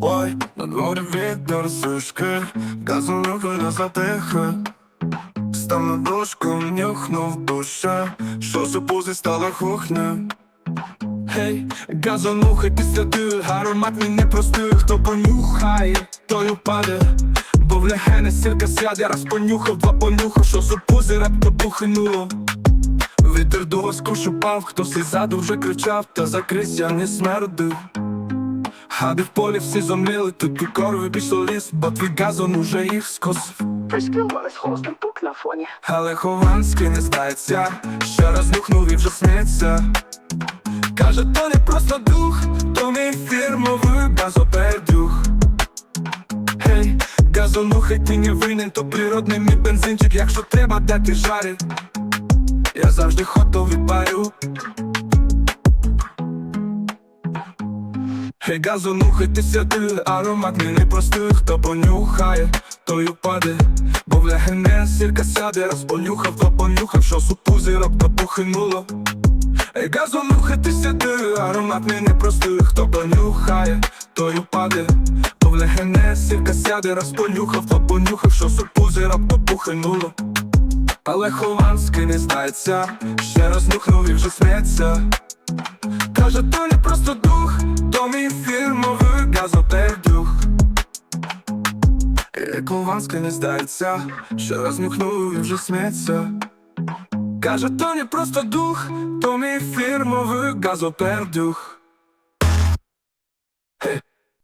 Горе від розсушки, газом не затихи. Став на дошку, нюхнув душа, що за пузи стала хухне Гей, газонухи після тих, аромат мій непростий, хто понюхає, той упаде. Бо в легене сірка сяде, раз понюхав, два понюхав, що за пузи репто бухнуло Вітер до воску шупав, хто ззаду вже кричав, та закрися не смердив Хади в полі всі зомліли, тут у корові пішов ліс, бо твій газон уже їх скосив Приспівались голосним пук на фоні. але Хованський не здається, ще раз нюхнув і вже сміється. Каже, то не просто дух, то мій фірмовий газопердюх. Гей, газонухай, ти не винен, то природний мій бензинчик, якщо треба дати жарі. Я завжди готовий парю. Гей, газонухай, ти аромат мій непростий, хто понюхає, той упаде, бо в легене сірка сяде, раз понюхав, то понюхав, що супу зірок то похинуло. Ей, газонухай, ти сяди, аромат мій непростий, хто понюхає, той упаде, бо в легене сірка сяде, раз понюхав, то понюхав, що супу зірок то похинуло. Але Хованський не здається, ще раз нюхнув і вже сміється. Каже, то не просто Як Луванська не здається, що раз нюхнув і вже сміється. Каже, то не просто дух, то мій фірмовий газопердюх.